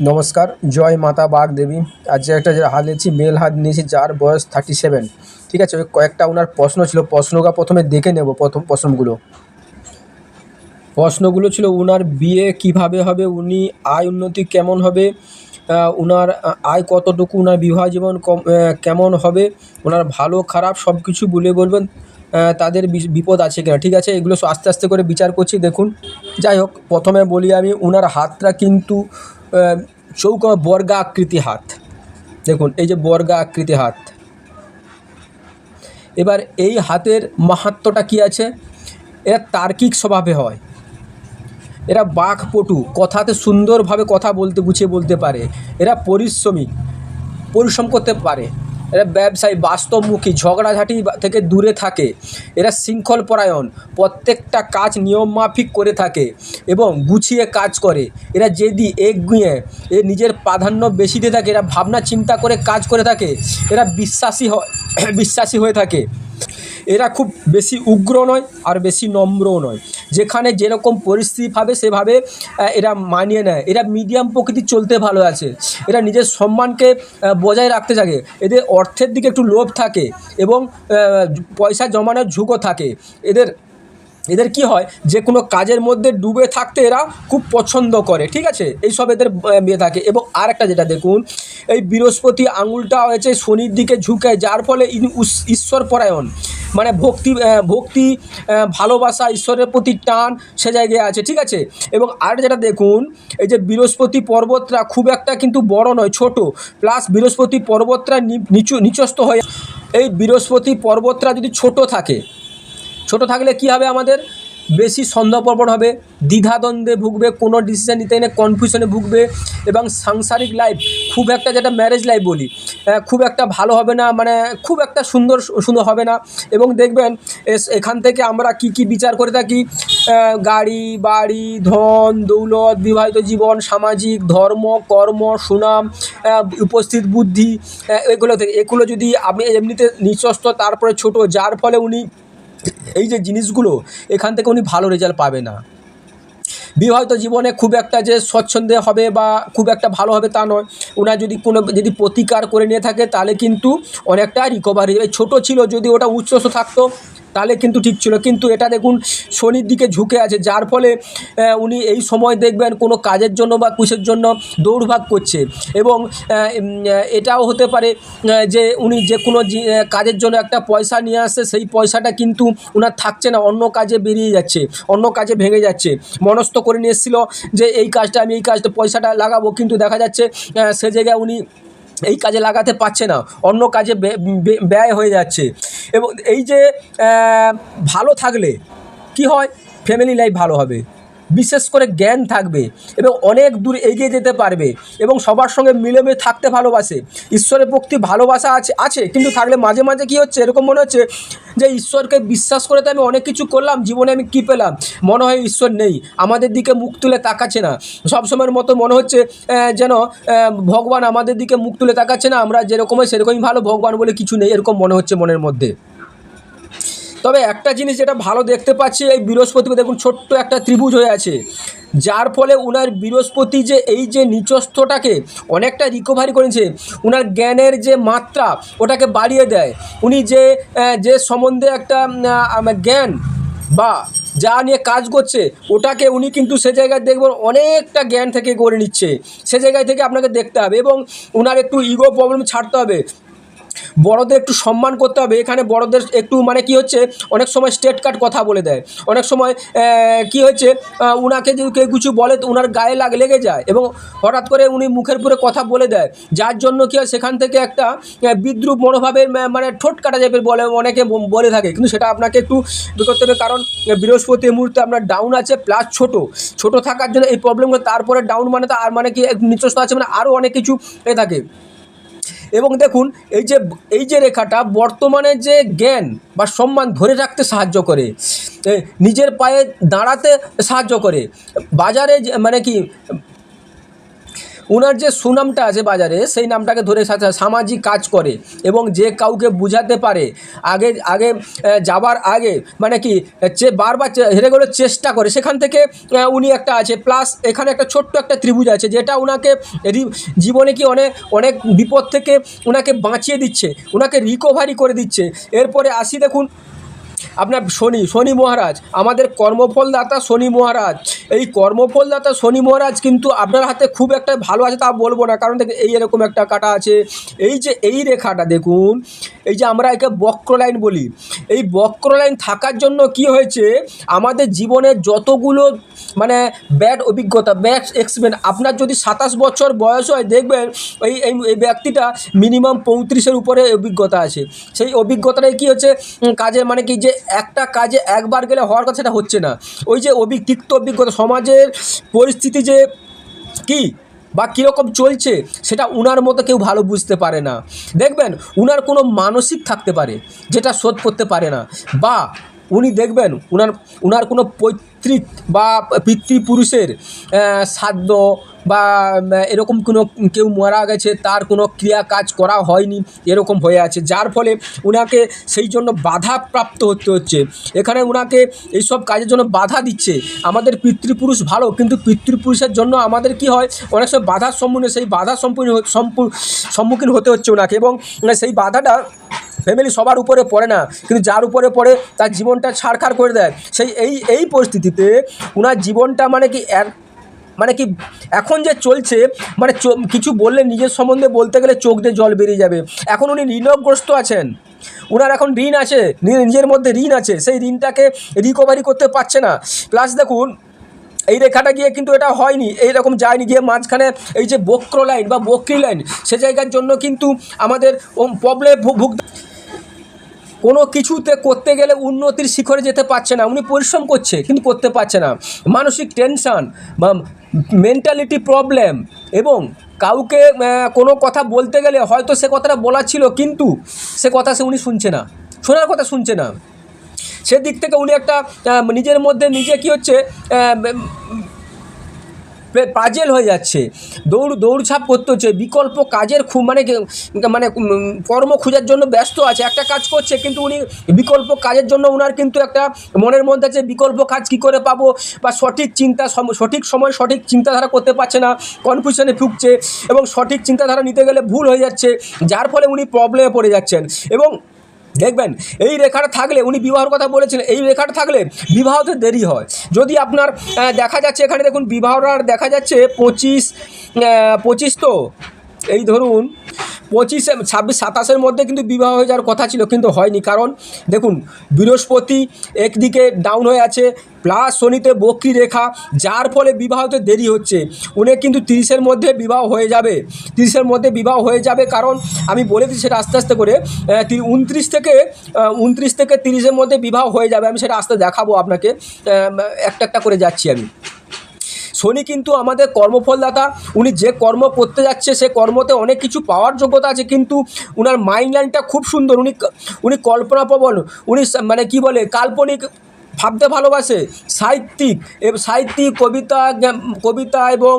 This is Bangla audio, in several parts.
নমস্কার, জয় মাতা বাগ দেবী। আজকে একটা হাত নিয়েছি, মেল হাত নিয়েছি, যার বয়স থার্টি সেভেন ঠিক আছে, ওই কয়েকটা ওনার প্রশ্ন ছিল, প্রশ্নটা প্রথমে দেখে নেব প্রথম প্রশ্নগুলো। প্রশ্নগুলো ছিল উনার বিয়ে কীভাবে হবে? উনি আয় উন্নতি কেমন হবে? উনার আয় কতটুকু? ওনার বিবাহ জীবন কম কেমন হবে? ওনার ভালো, খারাপ সব কিছু বলে বলবেন। তাদের বিপদ আছে কিনা? ঠিক আছে, এগুলো আস্তে আস্তে করে বিচার করছি, দেখুন। যাই হোক, প্রথমে বলি আমি, উনার হাতটা কিন্তু আহ, চৌকো বর্গা আকৃতি হাত। দেখুন এই যে বর্গা আকৃতি হাত। এবার এই হাতের মাহাত্মটা কি আছে? এরা তার্কিক স্বভাবে হয়। এরা বাঘপটু কথাতে সুন্দরভাবে কথা বলতে গুছিয়ে বলতে পারে। এরা পরিশ্রমিক পরিশ্রম করতে পারে। এরা ব্যবসায়ী, বাস্তবমুখী, ঝগড়াঝাটি থেকে দূরে থাকে। এরা শৃঙ্খল পরায়ণ প্রত্যেকটা কাজ নিয়মমাফিক করে থাকে এবং গুছিয়ে কাজ করে। এরা যেদি গুঁয়ে এ নিজের প্রাধান্য বেশি দিয়ে থাকে, এরা ভাবনা চিন্তা করে কাজ করে থাকে, এরা বিশ্বাসী হয় বিশ্বাসী হয়ে থাকে। এরা খুব বেশি উগ্র নয় আর বেশি নম্রও নয়। যেখানে যেরকম পরিস্থিতি পাবে সেভাবে এরা মানিয়ে নেয়। এরা মিডিয়াম প্রকৃতি চলতে ভালো আছে। এরা নিজের সম্মানকে বজায় রাখতে থাকে। এদের অর্থের দিকে একটু লোভ থাকে এবং পয়সা জমানোর ঝুঁকও থাকে। এদের এদের কি হয়? যে কোনো কাজের মধ্যে ডুবে থাকতে এরা খুব পছন্দ করে ঠিক আছে? এইসব এদের আহ, বিয়ে থাকে। এবং আর একটা যেটা দেখুন এই বৃহস্পতি আঙুলটা হয়েছে শনির দিকে ঝুঁকে যার ফলে ঈশ্বর পরায়ণ মানে ভক্তি ভক্তি ভালোবাসা ঈশ্বরের প্রতি টান সে জায়গায় আছে ঠিক আছে? এবং আর যেটা দেখুন এই যে বৃহস্পতি পর্বতটা খুব একটা কিন্তু বড় নয় ছোট। প্লাস বৃহস্পতি পর্বতটা নি- নিচু নিচস্থ হয়ে এই বৃহস্পতি পর্বতটা যদি ছোট থাকে ছোট থাকলে কি হবে আমাদের? বেশি সন্দেহপ্রবণ হবে, দ্বিধাদ্বন্দ্বে ভুগবে, কোনো ডিসিশান নিতে গেলে কনফিউশনে ভুগবে এবং সাংসারিক লাইফ খুব একটা যেটা ম্যারেজ লাইফ বলি খুব একটা ভালো হবে না মানে খুব একটা সুন্দর সুন্দর হবে না। এবং দেখবেন এখান থেকে আমরা কি কি বিচার করে থাকি? গাড়ি, বাড়ি, ধন, দৌলত, বিবাহিত জীবন, সামাজিক, ধর্ম, কর্ম, সুনাম উপস্থিত বুদ্ধি এগুলো থেকে, এগুলো যদি আপনি এমনিতে নিঃস্বস্ত তারপরে ছোট, যার ফলে উনি এই যে জিনিসগুলো, এখান থেকে উনি ভালো রেজাল্ট পাবে না। বিবাহিত জীবনে খুব একটা যে স্বচ্ছন্দে হবে বা খুব একটা ভালো হবে তা নয়। ওনার যদি কোনো, যদি প্রতিকার করে নিয়ে থাকে, তাহলে কিন্তু অনেকটা রিকভারি ছোটো ছিল, যদি ওটা উচ্চস্থ থাকতো তাহলে কিন্তু ঠিক ছিল। কিন্তু এটা দেখুন, শনির দিকে ঝুঁকে আছে। যার ফলে উনি এই সময় দেখবেন কোনো কাজের জন্য বা কুশের জন্য দৌড়ভাগ করছে। এবং এটাও হতে পারে যে উনি যে কোনো কাজের জন্য একটা পয়সা নিয়ে আসছে, সেই পয়সাটা কিন্তু ওনার থাকছে না। অন্য কাজে বেরিয়ে যাচ্ছে, অন্য কাজে ভেঙে যাচ্ছে। মনস্থ করে নিয়ে এসেছিল যে, এই কাজটা আমি এই কাজটা পয়সাটা লাগাবো। কিন্তু দেখা যাচ্ছে সে জায়গায় উনি এই কাজে লাগাতে পারছে না, অন্য কাজে ব্যয় হয়ে যাচ্ছে। এবং এই যে ভালো থাকলে কি হয়? ফ্যামিলি লাইফ ভালো হবে। বিশেষ করে জ্ঞান থাকবে এবং অনেক দূর এগিয়ে যেতে পারবে এবং সবার সঙ্গে মিলেমিশে থাকতে ভালোবাসে। ঈশ্বরের প্রতি ভালোবাসা আছে আছে, কিন্তু থাকলে মাঝে মাঝে কি হচ্ছে? এরকম মনে হচ্ছে যে ঈশ্বরকে বিশ্বাস করে তো আমি অনেক কিছু করলাম, জীবনে আমি কী পেলাম? মনে হয় ঈশ্বর নেই, আমাদের দিকে মুখ তুলে তাকাচ্ছে না। সবসময়ের মতো মনে হচ্ছে যেন ভগবান আমাদের দিকে মুখ তুলে তাকাচ্ছে না, আমরা যেরকমই সেরকমই ভালো ভগবান বলে কিছু নেই, এরকম মনে হচ্ছে মনের মধ্যে। তবে একটা জিনিস যেটা ভালো দেখতে পাচ্ছি, এই বৃহস্পতি দেখুন, ছোট্ট একটা ত্রিভুজ হয়ে আছে। যার ফলে উনার বৃহস্পতি যে, এই যে নিচস্থটাকে অনেকটা রিকভারি করেছে, উনার জ্ঞানের যে মাত্রা ওটাকে বাড়িয়ে দেয়। উনি যে যে সম্বন্ধে একটা জ্ঞান বা যা নিয়ে কাজ করছে, ওটাকে উনি কিন্তু সে জায়গায় দেখবেন অনেকটা জ্ঞান থেকে গড়ে নিচ্ছে। সে জায়গায় থেকে আপনাকে দেখতে হবে এবং ওনার একটু ইগো প্রবলেম ছাড়তে হবে। বড়দের একটু সম্মান করতে হবে। এখানে বড়দের একটু মানে কি হচ্ছে, অনেক সময় স্টেট কাট কথা বলে দেয়। অনেক সময় কি হচ্ছে উনাকে যদি কেউ কিছু বলে, তো উনার গায়ে লাগ, লেগে যায় এবং হঠাৎ করে উনি মুখের পুরে কথা বলে দেয়। যার জন্য কি হয়, সেখান থেকে একটা বিদ্রুপ মনোভাবের মানে ঠোঁট কাটা যাবে বলে, অনেকে বলে থাকে। কিন্তু সেটা আপনাকে একটু করতে হবে, কারণ বৃহস্পতি মুহূর্তে আপনার ডাউন আছে প্লাস ছোট। ছোট থাকার জন্য এই প্রবলেমগুলো তারপরে ডাউন মানে তো আর মানে কি নিচস্থ আছে মানে আরও অনেক কিছু এ থাকে। এবং দেখুন, এই যে এই যে রেখাটা বর্তমানে যে জ্ঞান বা সম্মান ধরে রাখতে সাহায্য করে নিজের পায়ে দাঁড়াতে সাহায্য করে, বাজারে মানে কি ওনার যে সুনামটা আছে বাজারে, সেই নামটাকে ধরে সামাজিক কাজ করে এবং যে কাউকে বুঝাতে পারে, আগে আগে যাবার আগে মানে কি, যে বারবার হেরে গেলে চেষ্টা করে, সেখান থেকে উনি একটা আছে। প্লাস এখানে একটা ছোট্ট একটা ত্রিভুজ আছে, যেটা ওনাকে জীবনে কি অনেক অনেক বিপদ থেকে ওনাকে বাঁচিয়ে দিচ্ছে ওনাকে রিকভারি করে দিচ্ছে। এরপরে আসি দেখুন আপনার শনি শনি মহারাজ, আমাদের কর্মফলদাতা শনি মহারাজ। এই কর্মফলদাতা শনি মহারাজ কিন্তু আপনার হাতে খুব একটা ভালো আছে তা বলব না, কারণ দেখুন এই এরকম একটা কাটা আছে। এই যে এই রেখাটা দেখুন, এই যে আমরা একে বক্র লাইন বলি। এই বক্র লাইন থাকার জন্য কি হয়েছে? আমাদের জীবনে যতগুলো মানে ব্যাড অভিজ্ঞতা, ব্যাড এক্সপিরিয়েন্স আপনার যদি সাতাশ বছর বয়স হয়, দেখবেন এই এই ব্যক্তিটা মিনিমাম পঁয়ত্রিশের উপরে অভিজ্ঞতা আছে। সেই অভিজ্ঞতাটাই কী হচ্ছে? কাজে মানে কি যে একটা কাজে একবার গেলে হওয়ার কথা সেটা হচ্ছে না। ওই যে অভি তিক্ত অভিজ্ঞতা, সমাজের পরিস্থিতি যে কি বা কীরকম চলছে, সেটা উনার মতো কেউ ভালো বুঝতে পারে না। দেখবেন, উনার কোনো মানসিক থাকতে পারে, যেটা শোধ করতে পারে না। বা উনি দেখবেন, উনার উনার কোনো পৈতৃক বা পিতৃপুরুষের শ্রাদ্ধ বা এরকম কোনো, কেউ মারা গেছে, তার কোনো ক্রিয়া কাজ করা হয়নি, এরকম হয়ে আছে। যার ফলে উনাকে সেই জন্য বাধা প্রাপ্ত হতে হচ্ছে। এখানে উনাকে এইসব কাজের জন্য বাধা দিচ্ছে। আমাদের পিতৃপুরুষ ভালো, কিন্তু পিতৃপুরুষের জন্য আমাদের কি হয়? অনেক সময় বাধার সম্মুখীন, সেই বাধা সম্পূর্ণ সম্মুখীন হতে হচ্ছে ওনাকে এবং সেই বাধাটা ফ্যামিলি সবার উপরে পড়ে না। কিন্তু যার উপরে পড়ে, তার জীবনটা ছাড়খাড় করে দেয়। সেই, এই এই পরিস্থিতিতে ওনার জীবনটা মানে কি মানে কি, এখন যে চলছে মানে কিছু বললে নিজের সম্বন্ধে বলতে গেলে চোখ দিয়ে জল বেরিয়ে যাবে। এখন উনি ঋণগ্রস্ত আছেন। ওনার এখন ঋণ আছে নিজের মধ্যে ঋণ আছে, সেই ঋণটাকে রিকভারি করতে পারছে না। প্লাস দেখুন, এই রেখাটা গিয়ে কিন্তু এটা হয়নি এইরকম যায়নি, গিয়ে মাঝখানে এই যে বক্র লাইন বা বক্রি লাইন সে জায়গার জন্য কিন্তু আমাদের প্রবলেম ভুগ, কোনো কিছুতে করতে গেলে উন্নতির শিখরে যেতে পারছে না। উনি পরিশ্রম করছে, কিন্তু করতে পারছে না। মানসিক টেনশান বা মেন্টালিটি প্রবলেম এবং কাউকে কোনো কথা বলতে গেলে হয়তো সে কথাটা বলা ছিল, কিন্তু সে কথা সে উনি শুনছে না। শোনার কথা শুনছে না। সেদিক থেকে উনি একটা নিজের মধ্যে নিজে কি হচ্ছে পাজেল হয়ে যাচ্ছে। দৌড়, দৌড়ঝাঁপ করতে হচ্ছে। বিকল্প কাজের খুব মানে মানে কর্ম খোঁজার জন্য ব্যস্ত আছে। একটা কাজ করছে, কিন্তু উনি বিকল্প কাজের জন্য ওনার কিন্তু একটা মনের মধ্যে আছে, বিকল্প কাজ কি করে পাবো? বা সঠিক চিন্তা সঠিক সময় সঠিক চিন্তাধারা করতে পারছে না কনফিউশনে ভুগছে, এবং সঠিক চিন্তাধারা নিতে গেলে ভুল হয়ে যাচ্ছে। যার ফলে উনি প্রবলেমে পড়ে যাচ্ছেন। এবং দেখবেন, এই রেখাটা থাকলে, উনি বিবাহর কথা বলেছেন, এই রেখাটা থাকলে বিবাহতে দেরি হয়। যদি আপনার দেখা যাচ্ছে, এখানে দেখুন, বিবাহর দেখা যাচ্ছে পঁচিশ পঁচিশ তো? এই ধরুন পঁচিশে, ছাব্বিশ, সাতাশের মধ্যে কিন্তু বিবাহ হয়ে যাওয়ার কথা ছিল, কিন্তু হয়নি। কারণ দেখুন, বৃহস্পতি একদিকে ডাউন হয়ে আছে প্লাস শনিতে বক্রি রেখা, যার ফলে বিবাহতে দেরি হচ্ছে। উনি কিন্তু তিরিশের মধ্যে বিবাহ হয়ে যাবে। তিরিশের মধ্যে বিবাহ হয়ে যাবে কারণ আমি বলে দিচ্ছি সেটা আস্তে আস্তে করে উনত্রিশ থেকে উনত্রিশ থেকে তিরিশের মধ্যে বিবাহ হয়ে যাবে। আমি সেটা আস্তে দেখাবো আপনাকে একটা একটা করে যাচ্ছি আমি। শনি কিন্তু আমাদের কর্মফলদাতা। উনি যে কর্ম করতে যাচ্ছে, সে কর্মতে অনেক কিছু পাওয়ার যোগ্যতা আছে, কিন্তু উনার মাইন্ড লাইনটা খুব সুন্দর। উনি উনি কল্পনাপ্রবণ, উনি মানে কি বলে, কাল্পনিক ভাবতে ভালোবাসে, সাহিত্যিক। সাহিত্যিক কবিতা কবিতা এবং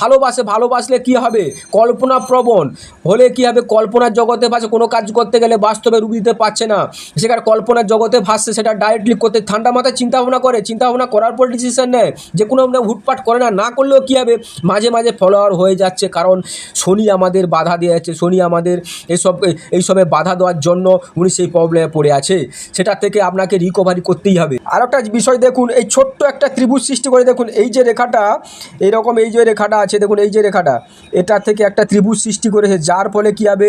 ভালোবাসে। ভালোবাসলে কি হবে? কল্পনাপ্রবণ হলে কি হবে? কল্পনার জগতে ভাসে। কোনো কাজ করতে গেলে বাস্তবে রূপ দিতে পারছে না। সেখানে কল্পনার জগতে ভাসছে, সেটা ডাইরেক্টলি করতে। ঠান্ডা মাথায় চিন্তা ভাবনা করে। চিন্তা ভাবনা করার পর ডিসিশন নেয়। যে কোনো হুটপাট করে না না করলেও কী হবে? মাঝে মাঝে ফলোয়ার হয়ে যাচ্ছে। কারণ শনি আমাদের বাধা দিয়ে যাচ্ছে শনি আমাদের এসব এইসবে বাধা দেওয়ার জন্য উনি সেই প্রবলেমে পড়ে আছে। সেটা থেকে আপনাকে রিকভারি করতেই হবে। আর একটা বিষয় দেখুন, এই ছোট্ট একটা ত্রিভুজ সৃষ্টি করে দেখুন, এই যে রেখাটা, এইরকম এই যে রেখাটা আছে, দেখুন, এই যে রেখাটা, এটা থেকে একটা ত্রিভুজ সৃষ্টি করেছে, যার ফলে কী হবে,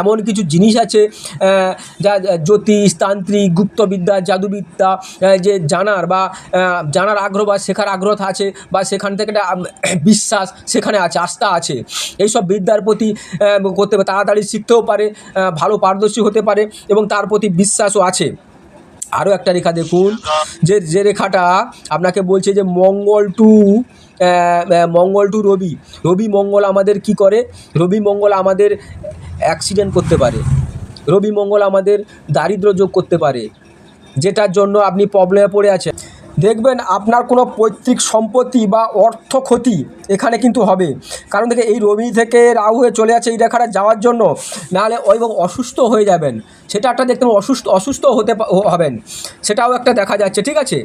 এমন কিছু জিনিস আছে যা জ্যোতিষ, তান্ত্রিক, গুপ্তবিদ্যা, জাদুবিদ্যা যে জানার বা জানার আগ্রহ বা শেখার আগ্রহ আছে, বা সেখান থেকে একটা বিশ্বাস সেখানে আছে, আস্থা আছে, এইসব বিদ্যার প্রতি করতে তাড়াতাড়ি শিখতেও পারে ভালো পারদর্শী হতে পারে, এবং তার প্রতি বিশ্বাসও আছে। আরও একটা রেখা দেখুন। যে যে রেখাটা আপনাকে বলছে যে মঙ্গল টু মঙ্গল টু রবি। রবি মঙ্গল আমাদের কি করে? রবি মঙ্গল আমাদের অ্যাক্সিডেন্ট করতে পারে। রবি মঙ্গল আমাদের দারিদ্র যোগ করতে পারে। যেটার জন্য আপনি প্রবলেমে পড়ে আছেন। দেখবেন আপনার কোনো পৈতৃক সম্পত্তি বা অর্থ ক্ষতি এখানে কিন্তু হবে। কারণ থেকে এই রবি থেকে রাহু হয়ে চলে আছে এই রেখাটা যাওয়ার জন্য, নাহলে ওই অসুস্থ হয়ে যাবেন। সেটা একটা দেখতে অসুস্থ অসুস্থ হতে হবেন। সেটাও একটা দেখা যাচ্ছে, ঠিক আছে?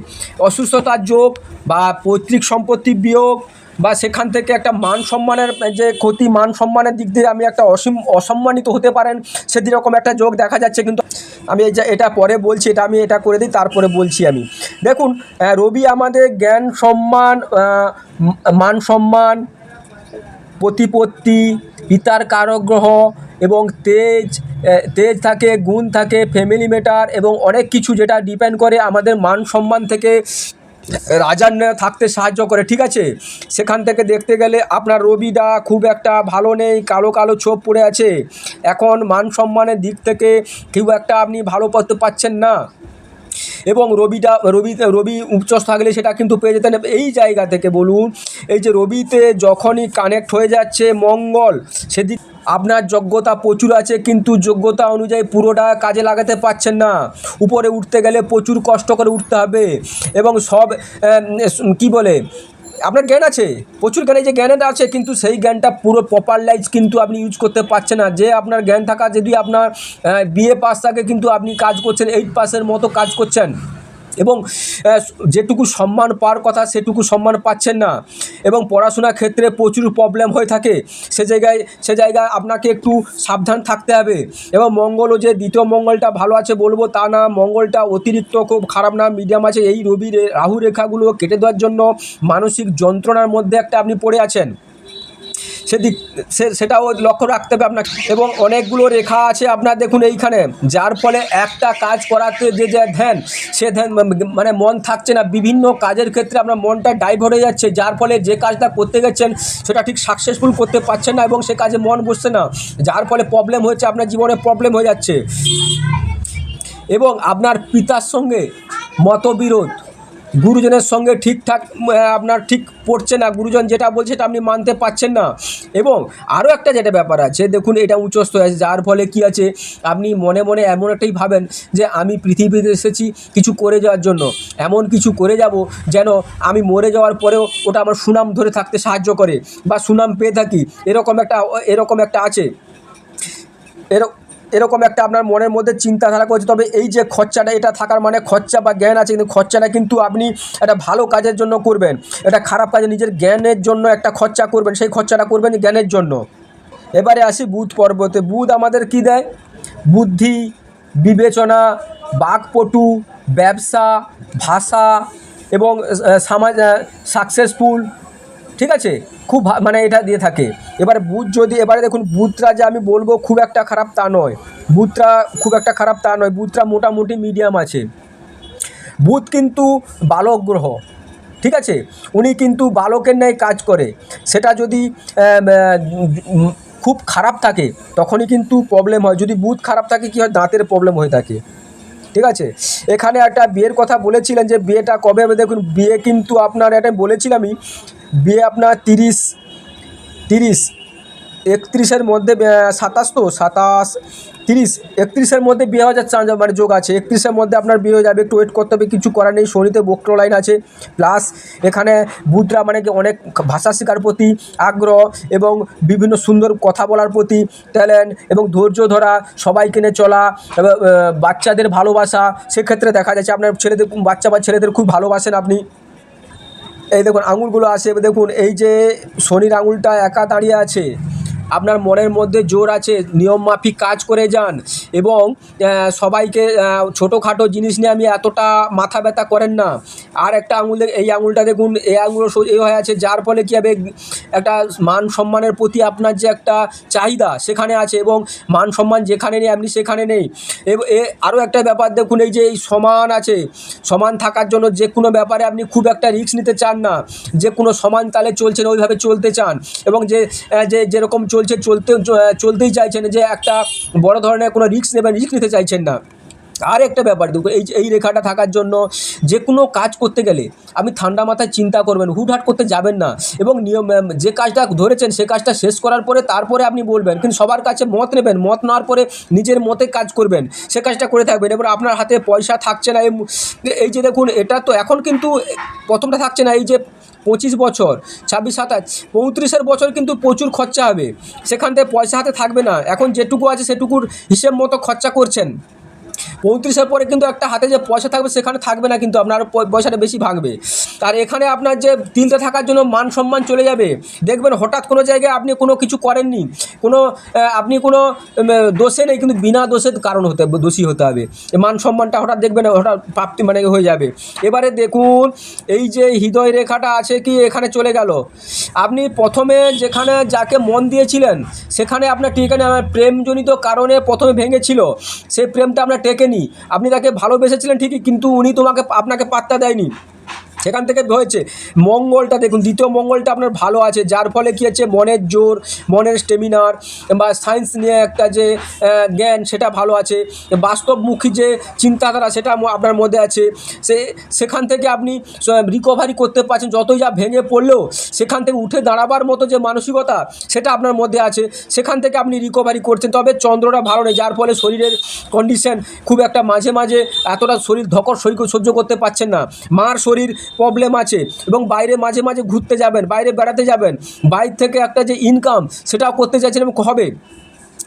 অসুস্থতার যোগ বা পৈতৃক সম্পত্তি বিয়োগ বা সেখান থেকে একটা মান সম্মানের, যে ক্ষতি মান সম্মানের দিক দিয়ে আমি একটা অসীম, অসম্মানিত হতে পারেন সেদিন রকম একটা যোগ দেখা যাচ্ছে। কিন্তু আমি এটা পরে বলছি, এটা আমি এটা করে দিই, তারপরে বলছি আমি। দেখুন রবি আমাদের জ্ঞান, সম্মান মান সম্মান, প্রতিপত্তি পিতার কারগ্রহ এবং তেজ তেজ থাকে, গুণ থাকে ফ্যামিলি ম্যাটার এবং অনেক কিছু যেটা ডিপেন্ড করে আমাদের মান সম্মান থেকে রাজান্য থাকতে সাহায্য করে, ঠিক আছে? সেখান থেকে দেখতে গেলে আপনার রবিদা খুব একটা ভালো নেই, কালো কালো ছোপ পড়ে আছে। এখন মান সম্মানের দিক থেকে কেউ একটা আপনি ভালো করতে পাচ্ছেন না। এবং রবিটা রবি রবি উচ্চস থাকলে সেটা কিন্তু পেয়ে যেতেন। এই জায়গা থেকে বলুন, এই যে রবিতে যখনই কানেক্ট হয়ে যাচ্ছে মঙ্গল সেদিক আপনার যোগ্যতা প্রচুর আছে, কিন্তু যোগ্যতা অনুযায়ী পুরোটা কাজে লাগাতে পারছেন না। উপরে উঠতে গেলে প্রচুর কষ্ট করে উঠতে হবে এবং সব কি বলে আপনার জ্ঞান আছে? প্রচুর জ্ঞান, এই যে জ্ঞানটা আছে, কিন্তু সেই জ্ঞানটা পুরো প্রপারলাইজ কিন্তু আপনি ইউজ করতে পারছেন না। যে আপনার জ্ঞান থাকা, যদি আপনার বিএ পাস থাকে, কিন্তু আপনি কাজ করছেন এইট পাসের মতো কাজ করছেন এবং যেটুকু সম্মান পাওয়ার কথা সেটুকু সম্মান পাচ্ছেন না। এবং পড়াশোনার ক্ষেত্রে প্রচুর প্রবলেম হয়ে থাকে। সে জায়গায় সে জায়গায় আপনাকে একটু সাবধান থাকতে হবে। এবং মঙ্গলও যে দ্বিতীয় মঙ্গলটা ভালো আছে বলব তা না। মঙ্গলটা অতিরিক্ত খুব খারাপ না। মিডিয়াম আছে। এই রবি রাহু রেখাগুলো কেটে দেওয়ার জন্য মানসিক যন্ত্রণার মধ্যে একটা আপনি পড়ে আছেন। সেদিক সেটাও লক্ষ্য রাখতে হবে আপনাকে। এবং অনেকগুলো রেখা আছে আপনার দেখুন এইখানে, যার ফলে একটা কাজ করাতে যে যে ধ্যান, সে ধ্যান মানে মন থাকছে না। বিভিন্ন কাজের ক্ষেত্রে আপনার মনটা ডাইভার্ট হয়ে যাচ্ছে, যার ফলে যে কাজটা করতে গেছেন, সেটা ঠিক সাকসেসফুল করতে পারছেন না এবং সে কাজে মন বসছে না। যার ফলে প্রবলেম হচ্ছে, আপনার জীবনে প্রবলেম হয়ে যাচ্ছে। এবং আপনার পিতার সঙ্গে মতবিরোধ গুরুজনের সঙ্গে ঠিকঠাক আপনার ঠিক পড়ছে না, গুরুজন যেটা বলছে সেটা আপনি মানতে পারছেন না। এবং আরও একটা যেটা ব্যাপার আছে, দেখুন এটা উচ্চস্থ আছে, যার ফলে কি আছে, আপনি মনে মনে এমন একটাই ভাবেন যে আমি পৃথিবীতে এসেছি কিছু করে যাওয়ার জন্য। এমন কিছু করে যাব যেন আমি মরে যাওয়ার পরেও ওটা আমার সুনাম ধরে থাকতে সাহায্য করে বা সুনাম পেয়ে থাকি। এরকম একটা এরকম একটা আছে। এরকম এরকম একটা আপনার মনের মধ্যে চিন্তাধারা করছে, তবে এই যে খরচাটা, এটা থাকার মানে খরচা বা জ্ঞান আছে, কিন্তু খরচাটা কিন্তু আপনি একটা ভালো কাজের জন্য করবেন। এটা খারাপ কাজে নিজের জ্ঞানের জন্য একটা খরচা করবেন, সেই খরচাটা করবেন জ্ঞানের জন্য। এবারে আসি বুধ পর্বতে। বুধ আমাদের কি দেয়? বুদ্ধি, বিবেচনা, বাকপটু, ব্যবসা, ভাষা এবং সমাজ সাকসেসফুল ঠিক আছে? খুব মানে এটা দিয়ে থাকে। এবারে বুধ যদি, এবারে দেখুন বুধটা যে আমি বলব খুব একটা খারাপ তা নয়। বুধটা খুব একটা খারাপ তা নয়। বুধটা মোটামুটি মিডিয়াম আছে। বুধ কিন্তু বালক গ্রহ। ঠিক আছে? উনি কিন্তু বালকের ন্যায় কাজ করে। সেটা যদি খুব খারাপ থাকে, তখনই কিন্তু প্রবলেম হয়। যদি বুধ খারাপ থাকে, কী হয়? দাঁতের প্রবলেম হয়ে থাকে। ঠিক আছে? এখানে একটা বিয়ের কথা বলেছিলেন যে, বিয়েটা কবে দেখুন, বিয়ে কিন্তু আপনার এটা বলেছিলামই বিয়ে আপনার তিরিশ তিরিশ, একত্রিশের মধ্যে সাতাশ তো? সাতাশ, তিরিশ, একত্রিশের মধ্যে বিয়ে হওয়ার চান্স মানে যোগ আছে। একত্রিশের মধ্যে আপনার বিয়ে হয়ে যাবে, একটু ওয়েট করতে হবে, কিছু করার নেই। শনিতে বক্র লাইন আছে। প্লাস এখানে বুধরা মানে কি অনেক ভাষা শেখার প্রতি আগ্রহ এবং বিভিন্ন সুন্দর কথা বলার প্রতি ট্যালেন্ট এবং ধৈর্য ধরা সবাইকে নিয়ে চলা বাচ্চাদের ভালোবাসা, সেক্ষেত্রে দেখা যাচ্ছে আপনার ছেলেদের, বাচ্চা বা ছেলেদের খুব ভালোবাসেন আপনি। এই দেখুন আঙুলগুলো আছে দেখুন এই যে শনির আঙুলটা একা দাঁড়িয়ে আছে। আপনার মনের মধ্যে জোর আছে, নিয়ম মাফিক কাজ করে যান এবং সবাইকে ছোটোখাটো জিনিস নিয়ে আমি এতটা মাথা ব্যথা করেন না। আর একটা আঙুল এই আঙুলটা দেখুন, এই আঙুল এ হয়ে আছে, যার ফলে কী হবে, একটা মান সম্মানের প্রতি আপনার যে একটা চাহিদা সেখানে আছে এবং মান সম্মান যেখানে নেই, আপনি সেখানে নেই। এ, আরও একটা ব্যাপার দেখুন, এই যে এই সমান আছে, সমান থাকার জন্য যে কোনো ব্যাপারে আপনি খুব একটা রিস্ক নিতে চান না। যে কোনো সমান তালে চলছেন ওইভাবে চলতে চান এবং যে যেরকম চলছে, চলতে চলতেই চাইছেন যে একটা বড় ধরনের কোনো রিস্ক নেবেন রিস্ক নিতে চাইছেন না। আর একটা ব্যাপার দেখো এই এই রেখাটা থাকার জন্য যে কোনো কাজ করতে গেলে আপনি ঠান্ডা মাথায় চিন্তা করবেন, হুটহাট করতে যাবেন না। এবং নিয়ম যে কাজটা ধরেছেন, সে কাজটা শেষ করার পরে তারপরে আপনি বলবেন, কিন্তু সবার কাছে মত নেবেন, মত নেওয়ার পরে নিজের মতে কাজ করবেন, সে কাজটা করে থাকবেন। এবার আপনার হাতে পয়সা থাকছে না এই যে দেখুন, এটা তো এখন কিন্তু প্রথমটা থাকছে না, এই যে পঁচিশ বছর, ছাব্বিশ, সাতাশ, পঁয়ত্রিশের বছর কিন্তু প্রচুর খরচা হবে। সেখান থেকে পয়সা হাতে থাকবে না। এখন যেটুকু আছে সেটুকুর হিসেব মতো খরচা করছেন। পঁয়ত্রিশের পরে কিন্তু একটা হাতে যে পয়সা থাকবে সেখানে থাকবে না কিন্তু আপনার পয়- পয়সাটা বেশি ভাঙবে আর এখানে আপনার যে তিলতে থাকার জন্য মান সম্মান চলে যাবে। দেখবেন হঠাৎ কোনো জায়গায় আপনি কোনো কিছু করেননি। কোনো আপনি কোনো দোষে নেই কিন্তু বিনা দোষের কারণ হতে দোষী হতে হবে। মান সম্মানটা হঠাৎ দেখবেন হঠাৎ প্রাপ্তি মানে হয়ে যাবে। এবারে দেখুন, এই যে হৃদয় রেখাটা আছে কি এখানে চলে গেল। আপনি প্রথমে যেখানে যাকে মন দিয়েছিলেন, সেখানে আপনার ঠিকানা প্রেমজনিত কারণে প্রথমে ভেঙেছিল। সেই প্রেমটা আপনার টেকেনি আপনি তাকে ভালোবেসেছিলেন ঠিকই কিন্তু উনি তোমাকে আপনাকে পাত্তা দেয়নি। সেখান থেকে হয়েছে। মঙ্গলটা দেখুন, দ্বিতীয় মঙ্গলটা আপনার ভালো আছে, যার ফলে কী হচ্ছে, মনের জোর, মনের স্টেমিনার বা সায়েন্স নিয়ে একটা যে জ্ঞান, সেটা ভালো আছে। বাস্তবমুখী যে চিন্তাধারা, সেটা আপনার মধ্যে আছে। সে, সেখান থেকে আপনি রিকভারি করতে পারছেন, যতই যা ভেঙে পড়লেও, সেখান থেকে উঠে দাঁড়াবার মতো যে মানসিকতা, সেটা আপনার মধ্যে আছে। সেখান থেকে আপনি রিকভারি করছেন, তবে চন্দ্রটা ভালো নেই, যার ফলে শরীরের কন্ডিশন খুব একটা মাঝে মাঝে এতটা শরীর ধকর শরীর সহ্য করতে পারছেন না। মার শরীর প্রবলেম আছে এবং বাইরে মাঝে মাঝে ঘুরতে যাবেন, বাইরে বেড়াতে যাবেন, বাইরে থেকে একটা যে ইনকাম সেটাও করতে চাইছেন এবং হবে,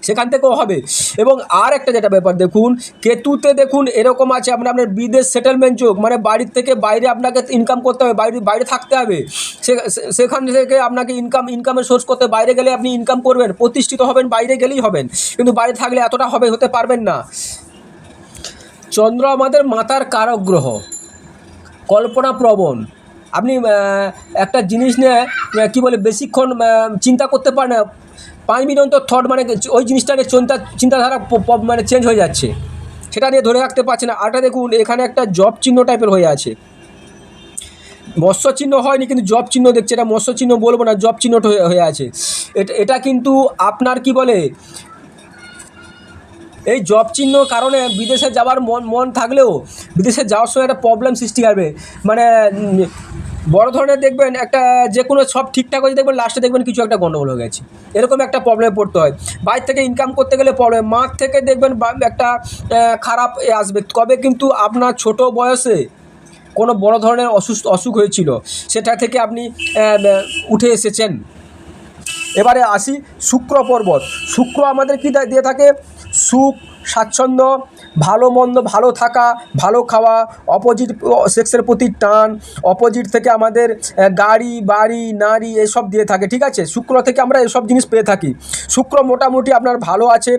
সেখান থেকেও হবে। এবং আর একটা যেটা ব্যাপার দেখুন, কেতুতে দেখুন এরকম আছে, আপনার আপনার বিদেশ সেটেলমেন্ট যোগ মানে বাড়ির থেকে বাইরে আপনাকে ইনকাম করতে হবে, বাইরে বাইরে থাকতে হবে। সেখান থেকে আপনাকে ইনকাম ইনকামের সোর্স করতে বাইরে গেলে আপনি ইনকাম করবেন, প্রতিষ্ঠিত হবেন, বাইরে গেলেই হবেন, কিন্তু বাইরে থাকলে এতটা হবে, হতে পারবেন না। চন্দ্র আমাদের মাতার কারক গ্রহ। কল্পনাপ্রবণ। আপনি একটা জিনিস নিয়ে কী বলে, বেশিক্ষণ চিন্তা করতে পারেন না। পাঁচ মিনিট অন্তর থট মানে ওই জিনিসটা নিয়ে চিন্তা, চিন্তাধারা মানে চেঞ্জ হয়ে যাচ্ছে। সেটা নিয়ে ধরে রাখতে পারছে না। আরটা দেখুন, এখানে একটা জব চিহ্ন টাইপের হয়ে আছে। মৎস্য চিহ্ন হয়নি, কিন্তু জব চিহ্ন দেখছে। এটা মৎস্য চিহ্ন বলব না জব চিহ্নটা হয়ে হয়ে আছে। এটা এটা কিন্তু আপনার কি বলে এই জব চিহ্ন কারণে বিদেশে যাওয়ার মন মন থাকলেও বিদেশে যাওয়ার সময় একটা প্রবলেম সৃষ্টি হবে মানে বড় ধরনের দেখবেন একটা যে কোনো সব ঠিকঠাক হয়ে দেখবেন লাস্টে দেখবেন কিছু একটা গণ্ডগোল হয়ে গেছে। এরকম একটা প্রবলেমে পড়তে হয়। বাইরে থেকে ইনকাম করতে গেলে প্রবলেম মাঠ থেকে দেখবেন একটা খারাপ আসবে। তবে কিন্তু আপনার ছোট বয়সে কোনো বড় ধরনের অসুস্থ অসুখ হয়েছিল, সেটা থেকে আপনি উঠে এসেছেন। এবারে আসি শুক্র পর্বত। শুক্র আমাদের কী দিয়ে থাকে? সুখ স্বাচ্ছন্দ্য, ভালো মন্দ, ভালো থাকা, ভালো খাওয়া, অপোজিট সেক্সের প্রতি টান, অপোজিট থেকে আমাদের গাড়ি, বাড়ি, নারী এসব দিয়ে থাকে, ঠিক আছে? শুক্র থেকে আমরা এসব জিনিস পেয়ে থাকি। শুক্র মোটামুটি আপনার ভালো আছে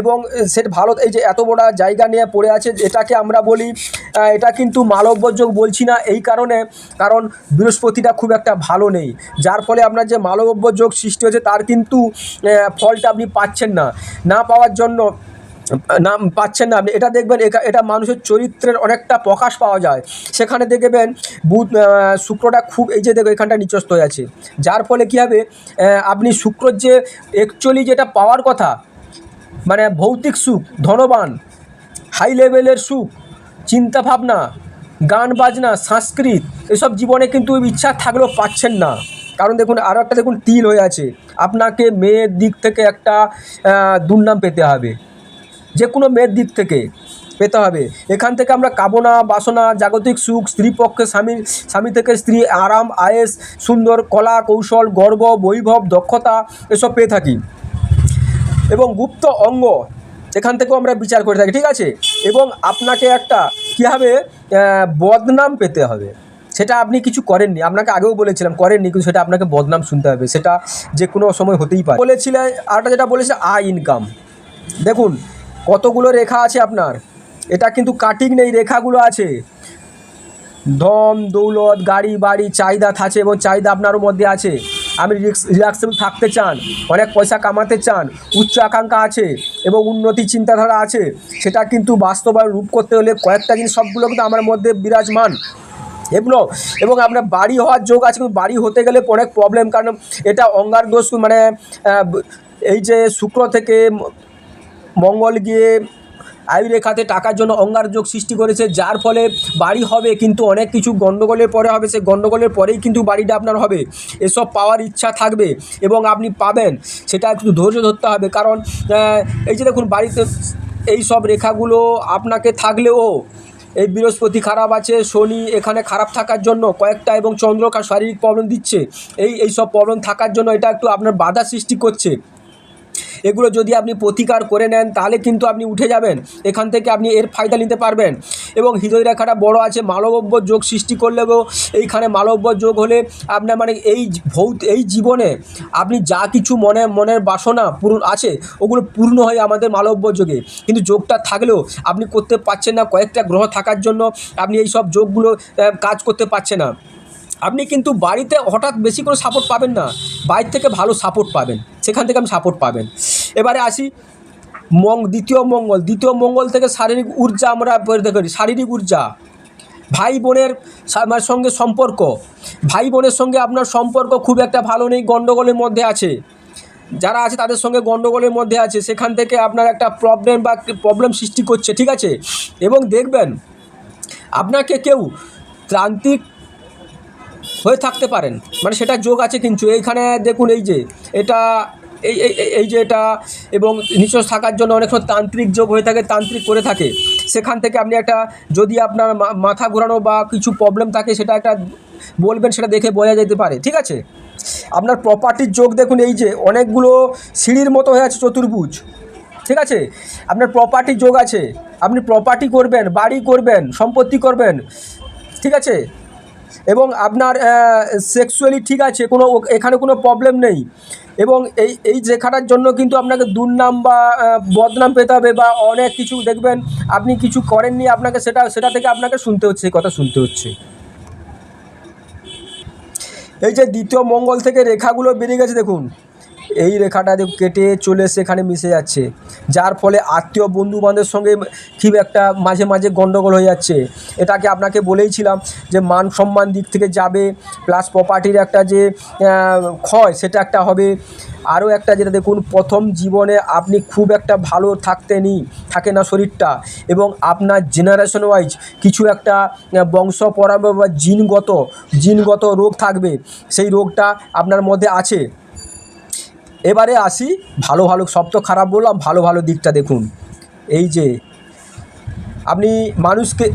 এবং সে ভালো, এই যে এত বড় জায়গা নিয়ে পড়ে আছে, এটাকে আমরা বলি এটা কিন্তু মালব্যযোগ বলছি না, এই কারণে, কারণ বৃহস্পতিটা খুব একটা ভালো নেই। যার ফলে আপনার যে মালব্য যোগ সৃষ্টি হয়েছে, তার কিন্তু ফলটা আপনি পাচ্ছেন না। না পাওয়ার জন্য না পাচ্ছেন না আপনি। এটা দেখবেন, এটা মানুষের চরিত্রের অনেকটা প্রকাশ পাওয়া যায়। সেখানে দেখবেন, বুধ শুক্রটা খুব, এই যে দেখো, এখানটা নিচস্ত হয়ে আছে। যার ফলে কী হবে আপনি শুক্রর যে অ্যাকচুয়ালি যেটা পাওয়ার কথা মানে ভৌতিক সুখ, ধনবান হাই লেভেলের সুখ চিন্তা ভাবনা গান বাজনা সংস্কৃত, এসব জীবনে কিন্তু ইচ্ছা থাকলেও পাচ্ছেন না। কারণ দেখুন আরও একটা দেখুন তিল হয়ে আছে। আপনাকে মেয়ের দিক থেকে একটা দুর্নাম পেতে হবে। যে কোনো মেয়ের দিক থেকে পেতে হবে। এখান থেকে আমরা কামনা, বাসনা, জাগতিক সুখ স্ত্রী পক্ষে স্বামী স্বামী থেকে স্ত্রী, আরাম, আয়েস, সুন্দর কলা, কৌশল, গর্ব, বৈভব, দক্ষতা এসব পেয়ে থাকি। এবং গুপ্ত অঙ্গ এখান থেকেও আমরা বিচার করে থাকি, ঠিক আছে? এবং আপনাকে একটা কী হবে বদনাম পেতে হবে। সেটা আপনি কিছু করেননি, আপনাকে আগেও বলেছিলাম, করেননি, কিন্তু সেটা আপনাকে বদনাম শুনতে হবে। সেটা যে কোনো সময় হতেই পারে। বলেছিলেন আরটা যেটা বলেছে আয় ইনকাম দেখুন কতগুলো রেখা আছে আপনার? এটা কিন্তু কাটিং নেই, রেখাগুলো আছে। ধন, দৌলত, গাড়ি, বাড়ি, চাহিদা থাকে এবং চাহিদা আপনারও মধ্যে আছে। আপনি রিল্যাক্সেবল থাকতে চান, অনেক পয়সা কামাতে চান, উচ্চ আকাঙ্ক্ষা আছে এবং উন্নতি চিন্তাধারা আছে, সেটা কিন্তু বাস্তবায়ন রূপ করতে হলে কয়েকটা জিনিস সবগুলো কিন্তু আমার মধ্যে বিরাজমান। এগুলো এবং আপনার বাড়ি হওয়ার যোগ আছে, কিন্তু বাড়ি হতে গেলে অনেক প্রবলেম কারণ এটা অঙ্গার দোষ মানে এই যে শুক্র থেকে মঙ্গল গিয়ে আয়ু রেখাতে টাকার জন্য অঙ্গার যোগ সৃষ্টি করেছে, যার ফলে বাড়ি হবে কিন্তু অনেক কিছু গণ্ডগোলের পরে হবে, সেই গণ্ডগোলের পরেই কিন্তু বাড়িটা আপনার হবে। এসব পাওয়ার ইচ্ছা থাকবে এবং আপনি পাবেন, সেটা একটু ধৈর্য ধরতে হবে। কারণ এই যে দেখুন, বাড়িতে এই সব রেখাগুলো আপনাকে থাকলেও এই বৃহস্পতি খারাপ আছে, শনি এখানে খারাপ থাকার জন্য কয়েকটা এবং চন্দ্র কা- শারীরিক প্রবলেম দিচ্ছে। এই এই সব প্রবলেম থাকার জন্য এটা একটু আপনার বাধা সৃষ্টি করছে। এগুলো যদি আপনি প্রতিকার করে নেন, তাহলে কিন্তু আপনি উঠে যাবেন। এখান থেকে আপনি এর ফায়দা নিতে পারবেন। এবং হৃদয় রেখাটা বড় আছে, মালব্য যোগ সৃষ্টি করলেও এইখানে মালব্য যোগ হলে আপনার মানে এই ভৌত, এই জীবনে আপনি যা কিছু মনে, মনের বাসনা পূরণ আছে, ওগুলো পূর্ণ হয় আমাদের মালব্য যোগে। কিন্তু যোগটা থাকলেও আপনি করতে পারছেন না, কয়েকটা গ্রহ থাকার জন্য আপনি এই সব যোগগুলো কাজ করতে পারছে না। আপনি কিন্তু বাড়িতে হঠাৎ বেশি করে সাপোর্ট পাবেন না। বাইরে থেকে ভালো সাপোর্ট পাবেন। সেখান থেকে আপনি সাপোর্ট পাবেন। এবারে আসি মং দ্বিতীয় মঙ্গল। দ্বিতীয় মঙ্গল থেকে শারীরিক ঊর্জা আমরা করি। শারীরিক ঊর্জা। ভাই বোনের সা- মানে সঙ্গে সম্পর্ক। ভাই বোনের সঙ্গে আপনার সম্পর্ক খুব একটা ভালো নেই গণ্ডগোলের মধ্যে আছে। যারা আছে তাদের সঙ্গে গণ্ডগোলের মধ্যে আছে। সেখান থেকে আপনার একটা প্রবলেম বা প্রবলেম সৃষ্টি করছে, ঠিক আছে? এবং দেখবেন, আপনাকে কেউ ত্রান্তিক হয়ে থাকতে পারেন। মানে সেটা যোগ আছে কিন্তু, এইখানে দেখুন এই যে, এটা এই এই যে এটা এবং নিচস থাকার জন্য অনেক সময় তান্ত্রিক যোগ হয়ে থাকে, তান্ত্রিক করে থাকে। সেখান থেকে আপনি একটা, যদি আপনার মাথা ঘোরানো বা কিছু প্রবলেম থাকে, সেটা একটা বলবেন, সেটা দেখে বোঝা যেতে পারে, ঠিক আছে? আপনার প্রপার্টির যোগ দেখুন এই যে, অনেকগুলো সিঁড়ির মতো হয়ে আছে চতুর্ভুজ, ঠিক আছে? আপনার প্রপার্টি যোগ আছে, আপনি প্রপার্টি করবেন, বাড়ি করবেন, সম্পত্তি করবেন, ঠিক আছে? এবং আপনার সেক্সুয়ালি ঠিক আছে, কোনো এখানে কোনো প্রবলেম নেই। এবং এই এই লেখাটার জন্য কিন্তু আপনাকে দুর্নাম বা বদনাম পেতে হবে বা অনেক কিছু দেখবেন, আপনি কিছু করেননি আপনাকে সেটা সেটা থেকে আপনাকে শুনতে হচ্ছে, এই কথা শুনতে হচ্ছে। এই যে দ্বিতীয় মঙ্গল থেকে রেখাগুলো বেরিয়ে গেছে, দেখুন। এই রেখাটা কেটে চলে এসে এখানে মিশে যাচ্ছে। যার ফলে আত্মীয় বন্ধু বান্ধবের সঙ্গে খুব একটা মাঝে মাঝে গণ্ডগোল হয়ে যাচ্ছে। এটাকে আপনাকে বলেইছিলাম যে মান সম্মান দিক থেকে যাবে প্লাস প্রপার্টির একটা যে ক্ষয়, সেটা একটা হবে। আরও একটা যেটা দেখুন, প্রথম জীবনে আপনি খুব একটা ভালো থাকতেনি থাকে না শরীরটা। এবং আপনার জেনারেশন ওয়াইজ কিছু একটা বংশ পরামর্শ বা জিনগত জিনগত রোগ থাকবে। সেই রোগটা আপনার মধ্যে আছে। এবারে আসি, ভালো ভালো, সব তো খারাপ বললাম, ভালো ভালো দিকটা দেখুন। এই যে, আপনি মানুষকে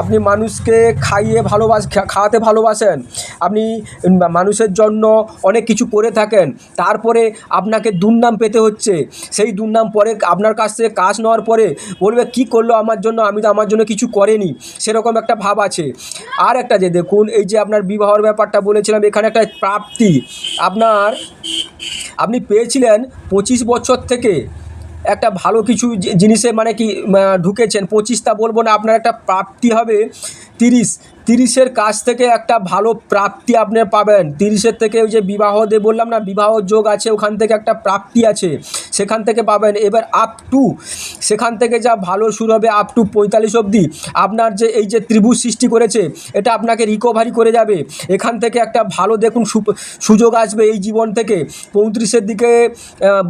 আপনি মানুষকে খাইয়ে ভালোবাস খাওয়াতে ভালোবাসেন, আপনি মানুষের জন্য অনেক কিছু করে থাকেন, তারপরে আপনাকে দুর্নাম পেতে হচ্ছে, সেই দুর্নাম পরে আপনার কাছ থেকে কাজ নেওয়ার পরে বলবে, কি করল আমার জন্য? আমি তো আমার জন্য কিছু করেনি। সেরকম একটা ভাব আছে। আর একটা যে দেখুন, এই যে আপনার বিবাহর ব্যাপারটা বলেছিলাম, এখানে একটা প্রাপ্তি। আপনার আপনি পেয়েছিলেন পঁচিশ বছর থেকে। একটা ভালো কিছু জিনিসে মানে কি ঢুকেছেন। পঁচিশটা বলব না, আপনার একটা প্রাপ্তি হবে। তিরিশ। তিরিশের কাছ থেকে একটা ভালো প্রাপ্তি আপনি পাবেন। তিরিশের থেকে ওই যে বিবাহ দিয়ে বললাম না, বিবাহ যোগ আছে, ওখান থেকে একটা প্রাপ্তি আছে, সেখান থেকে পাবেন। এবার আপ টু সেখান থেকে যা ভালো শুরু হবে আপ টু পঁয়তাল্লিশ অবধি। আপনার যে এই যে ত্রিভুজ সৃষ্টি করেছে, এটা আপনাকে রিকভারি করে যাবে। এখান থেকে একটা ভালো দেখুন সুযোগ আসবে এই জীবন থেকে। পঁয়ত্রিশের দিকে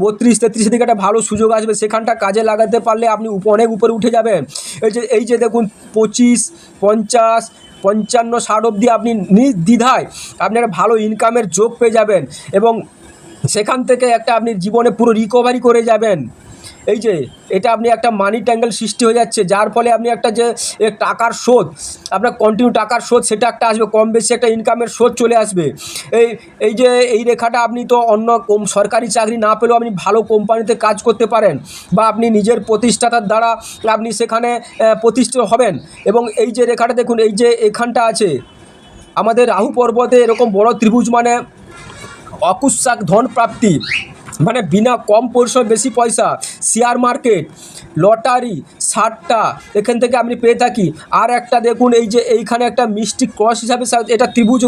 বত্রিশ, তেত্রিশের দিকে একটা ভালো সুযোগ আসবে। সেখানটা কাজে লাগাতে পারলে আপনি অনেক উপরে উঠে যাবেন। এই যে এই যে দেখুন, পঁচিশ, পঞ্চাশ পঞ্চান্ন ষাট অবধি আপনি নির্দ্বিধায় আপনি একটা ভালো ইনকামের যোগ পেয়ে যাবেন এবং সেখান থেকে একটা আপনি জীবনে পুরো রিকভারি করে যাবেন। এই যে, এটা আপনি একটা মানি ট্যাঙ্গেল সৃষ্টি হয়ে যাচ্ছে, যার ফলে আপনি একটা যে টাকার শোধ আপনার কন্টিনিউ টাকার শোধ সেটা একটা আসবে, কম বেশি একটা ইনকামের শোধ চলে আসবে। এই এই যে, এই রেখাটা আপনি তো অন্য কম, সরকারি চাকরি না পেলেও আপনি ভালো কোম্পানিতে কাজ করতে পারেন, বা আপনি নিজের প্রতিষ্ঠাতার দ্বারা আপনি সেখানে প্রতিষ্ঠিত হবেন। এবং এই যে রেখাটা দেখুন, এই যে এখানটা আছে, আমাদের রাহু পর্বতে এরকম বড় ত্রিভুজ মানে অকুৎসাক ধন প্রাপ্তি মানে বিনা কম পরিশ্রম বেশি পয়সা শেয়ার মার্কেট লটারি সারটা এখান থেকে আপনি পেয়ে থাকি। আর একটা দেখুন, এই যে এইখানে একটা মিষ্টি ক্রস হিসাবে এটা ত্রিভুজ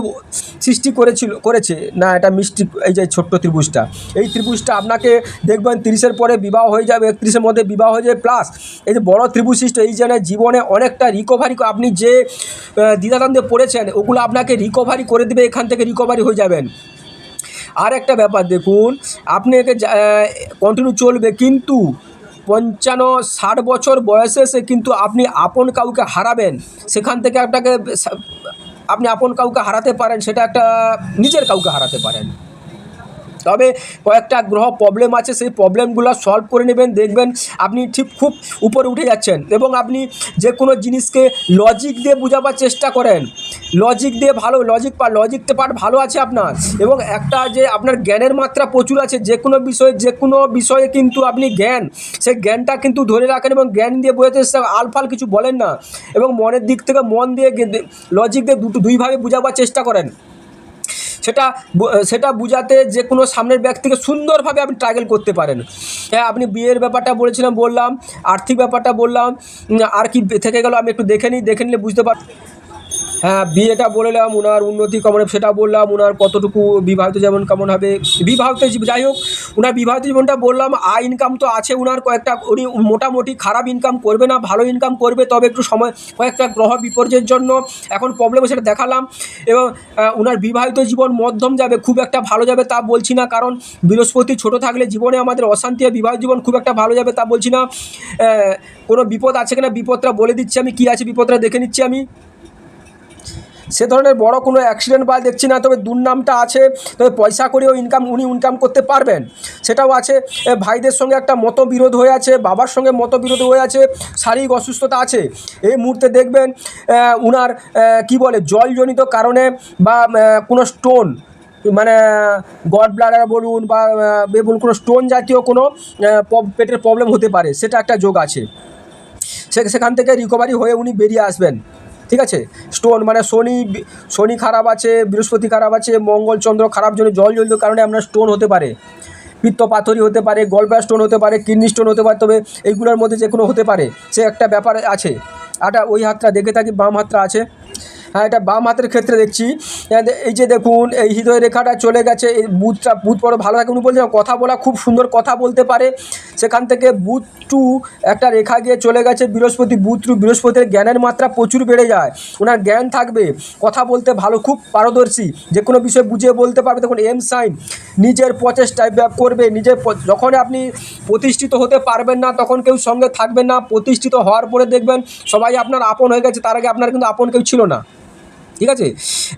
সৃষ্টি করেছিল, করেছে। না, এটা মিষ্টি, এই যে ছোট্ট ত্রিভুজটা। এই ত্রিভুজটা আপনাকে দেখবেন, তিরিশের পরে বিবাহ হয়ে যাবে, একত্রিশের মধ্যে বিবাহ হয়ে যাবে প্লাস এই যে বড় ত্রিভুজ সৃষ্টি, এই জন্য জীবনে অনেকটা রিকভারি আপনি যে দ্বিধাদ্বন্দ্বে পড়েছেন, ওগুলো আপনাকে রিকভারি করে দেবে, এখান থেকে রিকভারি হয়ে যাবেন। আর একটা ব্যাপার দেখুন, আপনি একে কন্টিনিউ চলবে কিন্তু পঞ্চান্ন, ষাট বছর বয়সে এসে কিন্তু আপনি আপন কাউকে হারাবেন। সেখান থেকে আপনাকে আপনি আপন কাউকে হারাতে পারেন, সেটা একটা নিজের কাউকে হারাতে পারেন। তবে কয়েকটা গ্রহ প্রবলেম আছে, সেই প্রবলেমগুলো সলভ করে নেবেন, দেখবেন আপনি ঠিক খুব উপরে উঠে যাচ্ছেন এবং আপনি যে কোনো জিনিসকে লজিক দিয়ে বোঝাবার চেষ্টা করেন। লজিক দিয়ে ভালো লজিক পা লজিকতে পার্ট ভালো আছে আপনার। এবং একটা যে আপনার জ্ঞানের মাত্রা প্রচুর আছে, যে কোনো বিষয়ে, যে কোনো বিষয়ে কিন্তু আপনি জ্ঞান, সেই জ্ঞানটা কিন্তু ধরে রাখেন এবং জ্ঞান দিয়ে বোঝাতে আলফাল কিছু বলেন না, এবং মনের দিক থেকে মন দিয়ে লজিক দিয়ে দুটো, দুইভাবে বোঝাবার চেষ্টা করেন। সেটা সেটা বুঝাতে যে কোনো সামনের ব্যক্তিকে সুন্দরভাবে আপনি ট্রাগেল করতে পারেন। হ্যাঁ আপনি বিয়ের ব্যাপারটা বলেছিলাম, বললাম, আর্থিক ব্যাপারটা বললাম আর কি থেকে গেল আমি একটু দেখে নিই, দেখে নিলে বুঝতে পার বিয়েটা বললাম ওনার উন্নতি কেমন সেটা বললাম ওনার কতটুকু বিবাহিত যেমন কেমন হবে, বিবাহিত যাই হোক ওনার বিবাহিত জীবনটা বললাম আয় ইনকাম তো আছে ওনার কয়েকটা, উনি মোটামুটি খারাপ ইনকাম করবে না, ভালো ইনকাম করবে, তবে একটু সময়, কয়েকটা গ্রহ বিপর্যয়ের জন্য এখন প্রবলেম সেটা দেখালাম। এবং ওনার বিবাহিত জীবন মধ্যম যাবে, খুব একটা ভালো যাবে তা বলছি না, কারণ বৃহস্পতি ছোট থাকলে জীবনে আমাদের অশান্তি হয় বিবাহিত জীবন খুব একটা ভালো যাবে তা বলছি না। কোনো বিপদ আছে কিনা, বিপদটা বলে দিচ্ছি আমি, কী আছে বিপদটা দেখে নিচ্ছি আমি। সে ধরনের বড় কোনো অ্যাক্সিডেন্ট বা দেখছি না, তবে দুর্নামটা আছে, তবে পয়সা করেও ইনকাম উনি ইনকাম করতে পারবেন। সেটাও আছে। ভাইদের সঙ্গে একটা মতবিরোধ হয়ে আছে, বাবার সঙ্গে মতবিরোধ হয়ে আছে, শারীরিক অসুস্থতা আছে। এই মুহূর্তে দেখবেন উনার কি বলে, জলজনিত কারণে বা কোনো স্টোন মানে গড ব্লাডার বলুন বা বলুন কোনো স্টোন জাতীয় কোনো পেটের প্রবলেম হতে পারে। সেটা একটা যোগ আছে। সেখান থেকে রিকভারি হয়ে উনি বেরিয়ে আসবেন। ঠিক আছে? স্টোন মানে শনি শনি খারাপ আছে, বৃহস্পতি খারাপ আছে মঙ্গলচন্দ্র খারাপ জন্য জল জলিত কারণে আপনার স্টোন হতে পারে। পিত্ত পাথরি হতে পারে গলব্লার স্টোন হতে পারে কিডনি স্টোন হতে পারে, তবে এইগুলোর মধ্যে যে কোনো হতে পারে। সে একটা ব্যাপার আছে। আটা ওই হাতটা দেখে থাকি, বাম হাতটা আছে। হ্যাঁ এটা বাম হাতের ক্ষেত্রে দেখছি। এই যে- দেখুন, এই হৃদয় রেখাটা চলে গেছে, এই বুথটা বুথ বড় ভালো থাকে। উনি বলছেন, কথা বলা খুব সুন্দর কথা বলতে পারে। সেখান থেকে বুথ টু একটা রেখা গিয়ে চলে গেছে, বৃহস্পতি বুথ টু বৃহস্পতির জ্ঞানের মাত্রা প্রচুর বেড়ে যায়। ওনার জ্ঞান থাকবে, কথা বলতে ভালো, খুব পারদর্শী। যে কোনো বিষয় বুঝিয়ে বলতে পারবে। দেখুন, এম সাইন, নিজের প্রচেষ্টায় ব্যাপ করবে, নিজের যখন আপনি প্রতিষ্ঠিত হতে পারবেন না, তখন কেউ সঙ্গে থাকবেন না। প্রতিষ্ঠিত হওয়ার পরে দেখবেন, সবাই আপনার আপন হয়ে গেছে, তার আগে আপনার কিন্তু আপন কেউ ছিল না। ঠিক আছে?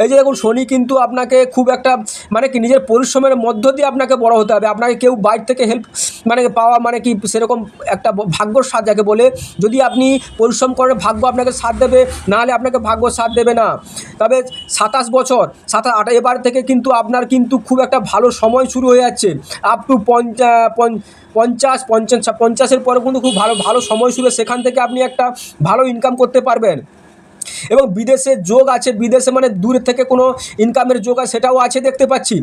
এই যে দেখুন, শনি কিন্তু আপনাকে খুব একটা মানে কি, নিজের পরিশ্রমের মধ্য দিয়ে আপনাকে বড় হতে হবে। আপনাকে কেউ বাইর থেকে হেল্প মানে পাওয়া মানে কি, সেরকম একটা ভাগ্যর সাথ যাকে বলে, যদি আপনি পরিশ্রম করে ভাগ্য আপনাকে সাথ দেবে নাহলে আপনাকে ভাগ্য সাথ দেবে না। তবে সাতাশ বছর, সাতাশ, আট, এবার থেকে কিন্তু আপনার কিন্তু খুব একটা ভালো সময় শুরু হয়ে যাচ্ছে। আপ টু পঞ্চা পঞ্চাশ পঞ্চাশ, পঞ্চাশের পরে কিন্তু খুব ভালো ভালো সময় শুরু। সেখান থেকে আপনি একটা ভালো ইনকাম করতে পারবেন। এবং বিদেশে যোগ আছে, বিদেশে মানে দূর থেকে কোনো ইনকামের যোগ আছে, সেটাও আছে দেখতে পাচ্ছি।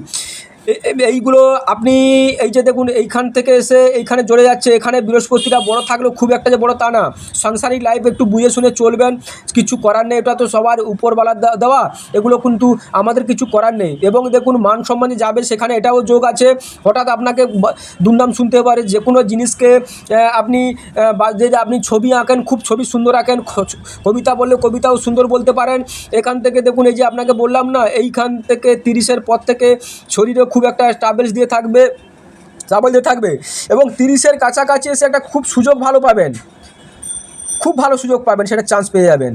এইগুলো আপনি এই যে দেখুন, এইখান থেকে এসে এইখানে জড়ে যাচ্ছে। এখানে বৃহস্পতিটা বড় থাকলেও খুব একটা যে বড় তা না। সাংসারিক লাইফ একটু বুঝে শুনে চলবেন। কিছু করার নেই, এটা তো সবার উপরবেলার দেওয়া। এগুলো কিন্তু আমাদের কিছু করার নেই। এবং দেখুন, মান সম্মানে যাবে, সেখানে এটাও যোগ আছে। হঠাৎ আপনাকে দুর্নাম শুনতে পারে, যে কোনো জিনিসকে আপনি যে আপনি ছবি আঁকেন, খুব ছবি সুন্দর আঁকেন কবিতা বললে কবিতাও সুন্দর বলতে পারেন। এখান থেকে দেখুন, এই যে আপনাকে বললাম না, এইখান থেকে তিরিশের পর থেকে শরীরে খুব একটা ট্রাভেলস দিয়ে থাকবে ট্রাভেল দিয়ে থাকবে। এবং তিরিশের কাছাকাছি এসে একটা খুব সুযোগ ভালো পাবেন। খুব ভালো সুযোগ পাবেন, সেটা চান্স পেয়ে যাবেন।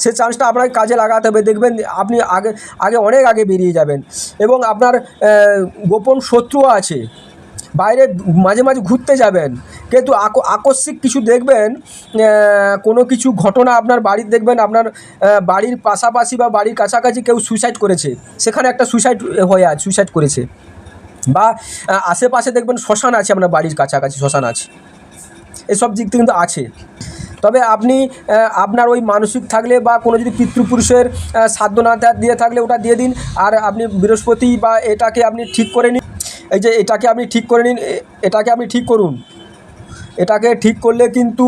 সে চান্সটা আপনাকে কাজে লাগাতে হবে। দেখবেন আপনি আগে আগে অনেক আগে বেরিয়ে যাবেন। এবং আপনার গোপন শত্রুও আছে। বাইরে মাঝে মাঝে ঘুরতে যাবেন। কিন্তু আক- আকস্মিক কিছু দেখবেন কোনো কিছু ঘটনা আপনার বাড়ির দেখবেন, আপনার বাড়ির পাশাপাশি বা বাড়ির কাছাকাছি কেউ সুইসাইড করেছে, সেখানে একটা সুইসাইড হয়ে আছে সুইসাইড করেছে। বা আশেপাশে দেখবেন শ্মশান আছে আপনার বাড়ির কাছাকাছি, শ্মশান আছে। এসব দিক কিন্তু আছে। তবে আপনি আপনার ওই মানসিক থাকলে বা কোনো যদি পিতৃপুরুষের সাধ্য না দিয়ে থাকলে ওটা দিয়ে দিন, আর আপনি বৃহস্পতি বা এটাকে আপনি ঠিক করে নিন, এই যে এটাকে আপনি ঠিক করে নিন এটাকে আপনি ঠিক করুন। এটাকে ঠিক করলে কিন্তু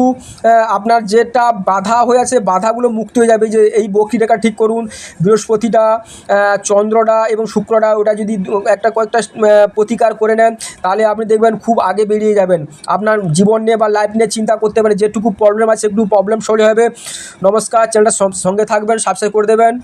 আপনার যেটা বাধা হয়ে আছে, বাধাগুলো মুক্ত হয়ে যাবে। যে এই বক্রি ঠিক করুন। বৃহস্পতিটা চন্দ্রটা এবং শুক্রটা, ওটা যদি একটা কয়েকটা প্রতিকার করে নেন, তাহলে আপনি দেখবেন খুব আগে বেরিয়ে যাবেন। আপনার জীবন নিয়ে বা লাইফ নিয়ে চিন্তা করতে পারেন, যেটুকু প্রবলেম আছে, একটু প্রবলেম সরে হবে। নমস্কার চ্যানেলটা সঙ্গে থাকবেন সাবস্ক্রাইব করে দেবেন।